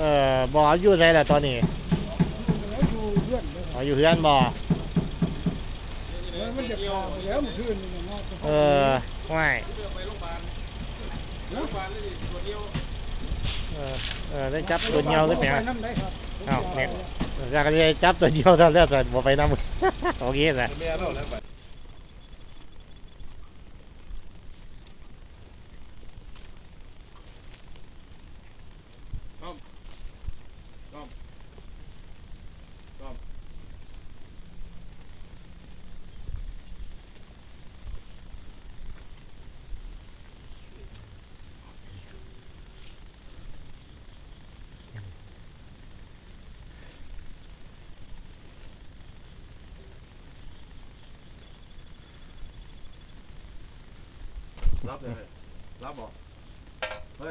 เออบ่อยู่ไหนล่ะตอนนี้แล้วอยู่เพื่อนเลยอ๋ออยู่เฮือนบ่มันจะพาไปแล้วเมื่อคืนนี่นะเออไม่เออเออได้จับตัวเดียวหรือเปล่าน้ำได้ครับอ้าวเนี่ยอยากจะจับตัวเดียวเท่านั้นแต่บ่ไปนำโอเคนะแม่เราแล้วไปต้อมต้อมต้อมรับ เลยรับบอกเฮ้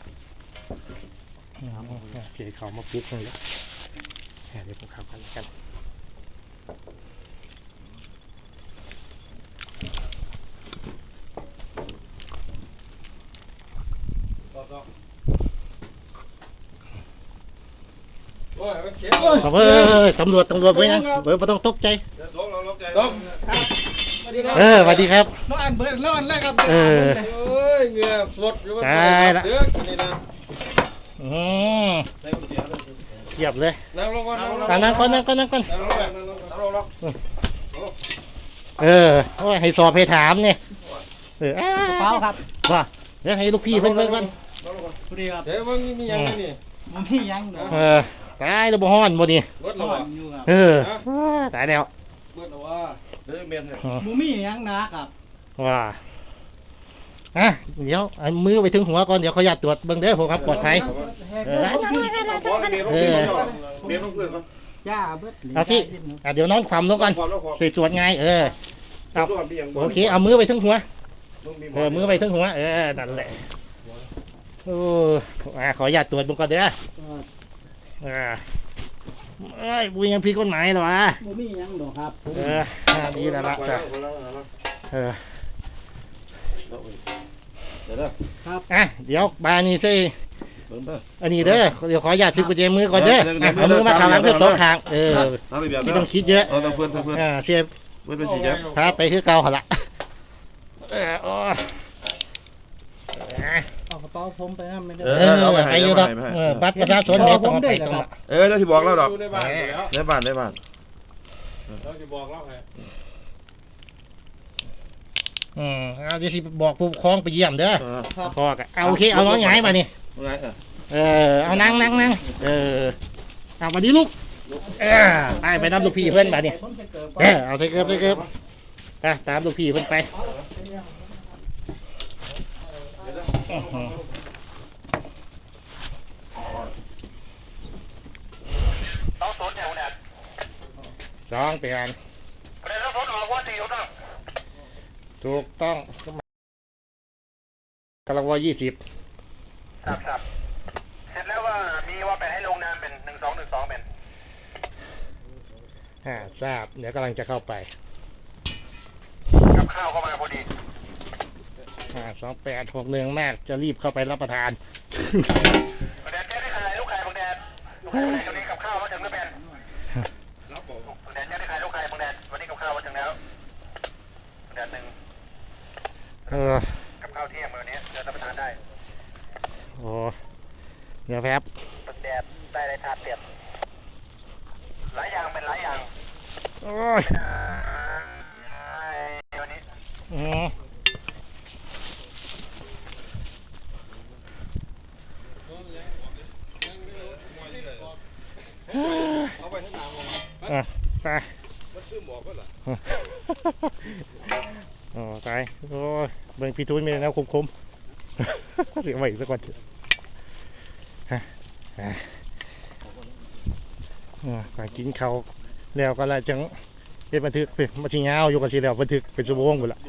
วเพื่อนไปต้อมเอาไปคุยกันเลยน่าจะรถสายเอาเสียเขามาปุ๊บเลยเดี๋ยวผมขับกันแล้วกันโอ้ยมันเขียนขอบเอ้ยตำรวจตำรวจไว้นะเบิร์ไม่ต้องตกใจต้องเราลงใจต้องสวัสดีครับเออสวัสดีครับน้องอันเบิร์ดน้องอันแรกครับเออเอ้ยเงียบสดอยู่ตายละเดือดนี่นะอืมใส่กุญแจ เลยเทียบเลยนั่งลงก่อนนั่งก่อนนั่งก่อนนั่งก่อนเออโอ้ยให้สอบให้ถามเนี่ยเออเปล่าครับว่าเดี๋ยวให้ลูกพี่เพิ่นเพิ่นเพิ่นนั่งลงก่อนสวัสดีครับเดี๋ยวมึงมียังไงนี่มันพี่ยังเออตายแล้วบ่ฮ้อนบ่นี่เออตายแล้วเบิดแล้วว่าเดี๋ยวเมียนเลยอืมมูมี่ยังนะครับว่า อะเดี๋ยวเอามือไปถึงหัวก่อนเดี๋ยวเขาอยากตรวจเบิ่งเด้อผมครับปลอดภัยเออบอกให้เมียลงพื้นก่อนเมียลงพื้นก่อนย่าเบิร์ดเอาที่อะเดี๋ยวนอนความลงก่อนความแล้วความสิตรวจไงเออเอาตรวจเบี้ยงโอเคเอามือไปถึงหัวมึงมีหเออมือไปถึงหัวเออนั่นแหละโอ้อ่าขออนุญาตตรวจบุก่อนเด้ออ่าเอ้ยบุยังผิดกฎหมายเหรอวะมูมี่ยังเนาะครับ เอออ่าดีแล้วละจ้ะเออ เดี๋ยวเด้อครับอะเดี๋ยวบานี่ใช่เบิ่งเด้อ อันนี้เด้อเดี๋ยวขออนุญาตถือกุญแจมือก่อนเด้อเดี๋ยวอะเดี๋ยวเอามือมาข้างหลังเพื่อตบทางเออเอาไปแบบไม่ต้องคิดเยอะเออต้องเพื่อนต้องเพื่อนอ่าเสียเพื่อนเป็นสีแดงพาไปคือเก่าหั่นละเออโอ้ยอะเอากระเป๋าผมไปห้ามไม่ได้เออไปอยู่ดอกเออบัตรประชาชนเนี่ยต้องเอาไปตรงนั้นเออแล้วที่บอกเราดอกในบ้านอยู่แล้วในบ้านในบ้านเราจะบอกเล่าให้ อืมเอาเดี๋ยวสิบอกผู้ปกครองไปเยี่ยมเด้อเออพอกันเอาโอเคเอาน้องย้ายมานี่ว่าไงเออเออเอานั่งนั่งนั่งเออเอามาดิลูก เออไปไปนับลูกพี่เพื่อนมาเนี่ยผมจะเกิดเออเอาไปเกือบไปเกือบไปตามลูกพี่เพื่อนไปอื้อหือสองเปลี่ยนถูกต้อ งกำลังว่ายี่สิบครับครับเสร็จแล้วว่ามีว่าไปให้ลงนามเป็นหนึ่งสองหนึ่งสองเป็นอ่าทราบ เดี๋ยวกำลังจะเข้าไปกับข้าวเข้ามาพอดีอ่าสองแปดหกหนึ่งแม่จะรีบเข้าไปรับประทานบางแดดแจ้งได้ขายลูกไข่บางแดดลูกไข่บางแดดวันนี้กับข้าวมาถึงแล้วเป็น รับผม บางแดดแจ้งได้ขายลูกไข่บางแดดวันนี้กับข้าวมาถึงแล้วบางแดดหนึ่ง เออกับข้าวเที่ยงมื้อนี้เดี๋ยวรับประทานได้โอ้เดี๋ยวแป๊บบางแดดได้ได้ทานเปรียบหลายอย่างเป็นหลายอย่างโอ้ยอ่าวันนี้อืมเอาไปทั้งหลังเลยอะไป ซื้อหมอกก็ล่ะอ๋อตายโอ้ยเบิ่งพี่ทูนมีแนวคมๆเสียไว้อีกสักวันเถอะฮะอะอ่าไปกินข้าวแล้วก็แล้วจังเป็นบันทึกเป็นบันทึกยาวอยู่กับสีแล้วบันทึกเป็นชั่วโมงหมดละ